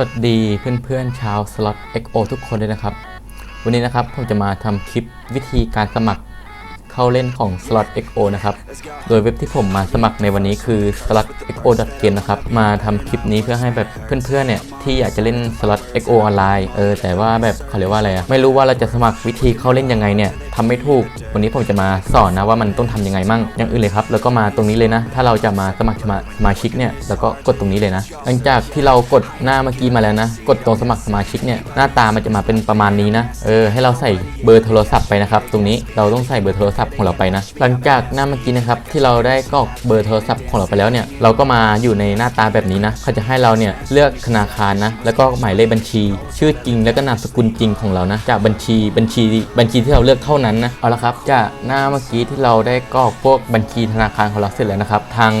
วัสดีเพื่อนๆชาวสล็อต XO ทุกคนเลยนะครับ วันนี้นะครับผมจะมาทำคลิปวิธีการสมัคร เข้าเล่นของ Slot XO นะครับ โดยเว็บที่ผมมาสมัครในวันนี้คือ slot xo game นะครับ มาทำคลิปนี้เพื่อให้แบบเพื่อนๆเนี่ยที่อยากจะเล่น slot xo ออนไลน์ เออ แต่ว่าแบบเขาเรียกว่าอะไรอะไม่รู้ว่าเราจะสมัครวิธีเข้าเล่นยังไงเนี่ยทำไม่ถูก วันนี้ผมจะมาสอนนะว่ามันต้องทำยังไงมั่ง อย่างอื่นเลยครับ แล้วก็มาตรงนี้เลยนะ ถ้าเราจะมาสมัครสมาสมาชิกเนี่ย แล้วก็กดตรงนี้เลยนะ หลังจากที่เรากดหน้าเมื่อกี้มาแล้วนะ กดตรงสมัครสมาชิกเนี่ย หน้าตามันจะมาเป็นประมาณนี้นะ เออ ให้เราใส่เบอร์โทรศัพท์ไปนะครับ ตรงนี้เราต้องใส่เบอร์โทรศัพท์ของเราไปนะ หลังจากหน้าเมื่อกี้นะครับที่เราได้กรอกเบอร์โทรศัพท์ของเราไปแล้วเนี่ยเราก็มาอยู่ในหน้าตาแบบนี้นะเขาจะให้เราเนี่ยเลือกธนาคารนะแล้วก็หมายเลขบัญชี ชื่อจริงแล้วก็นามสกุลจริงของเรานะจากบัญชีบัญชีบัญชีที่เราเลือกเท่านั้นนะเอาละครับจากหน้าเมื่อกี้ที่เราได้กรอกพวกบัญชีธนาคารของเราเสร็จแล้วนะครับทาง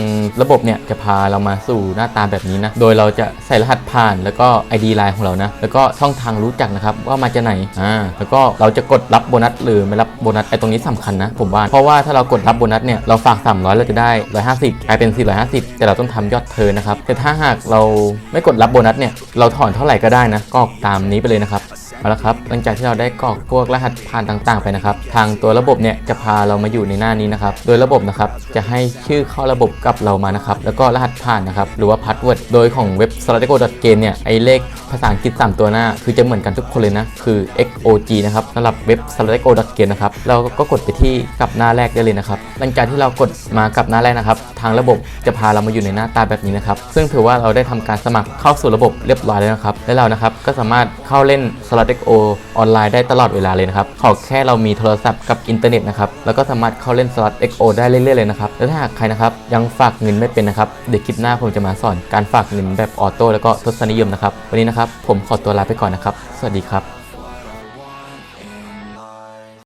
ระบบเนี่ยจะพาเรามาสู่หน้าตาแบบนี้นะโดยเราจะใส่รหัสผ่านแล้วก็ ID ไลน์ของเรานะแล้วก็ช่องทางรู้จักนะครับว่ามาจากไหนอ่าแล้วก็เราจะกดรับโบนัสหรือไม่รับโบนัสไอ้ตรงนี้สำคัญนะผมว่า เพราะว่าถ้าเรากดรับโบนัสเนี่ย เราฝาก 300 เราจะได้ 150กลายเป็น 450 แต่เราต้องทำยอดเทิร์นนะครับ แต่ถ้าหากเราไม่กดรับโบนัสเนี่ย เราถอนเท่าไหร่ก็ได้นะกรอกตามนี้ไปเลยนะครับ เอาละครับ หลังจากที่เราได้กรอกพวกรหัสผ่านต่างๆไปนะครับ ทางตัวระบบเนี่ยจะพาเรามาอยู่ในหน้านี้นะครับ โดยระบบนะครับจะให้ชื่อเข้าระบบกับเรามานะครับ แล้วก็รหัสผ่านนะครับ หรือว่าพาสเวิร์ด โดยของเว็บ s l a t e c o game เนี่ย ไอเลขภาษาอังกฤษ3ตัวหน้า คือจะเหมือนกันทุกคนเลยนะ คือ xog นะครับสำหรับเว็บ s l a t e c o game นะครับ เราก็กดไปที่กลับหน้าแรกได้เลยนะครับ หลังจากที่เรากดมากลับหน้าแรกนะครับ ทางระบบจะพาเรามาอยู่ในหน้าตาแบบนี้นะครับ ซึ่งถือว่าเราได้ทำการสมัครเข้าสู่ระบบเรียบร้อยแล้วนะครับ และเรานะครับก็สามารถเข้าเล่น s l a t e FO ออนไลน์ได้ตลอดเวลาเลยนะครับ ขอแค่เรามีโทรศัพท์กับอินเทอร์เน็ตนะครับ แล้วก็สามารถเข้าเล่นสล็อต XO ได้เรื่อยๆเลยนะครับ แล้วถ้าหากใครนะครับยังฝากเงินไม่เป็นนะครับ เดี๋ยวคลิปหน้าผมจะมาสอนการฝากเงินแบบออโต้แล้วก็ทศนิยมนะครับ วันนี้นะครับผมขอตัวลาไปก่อนนะครับ สวัสดีครับ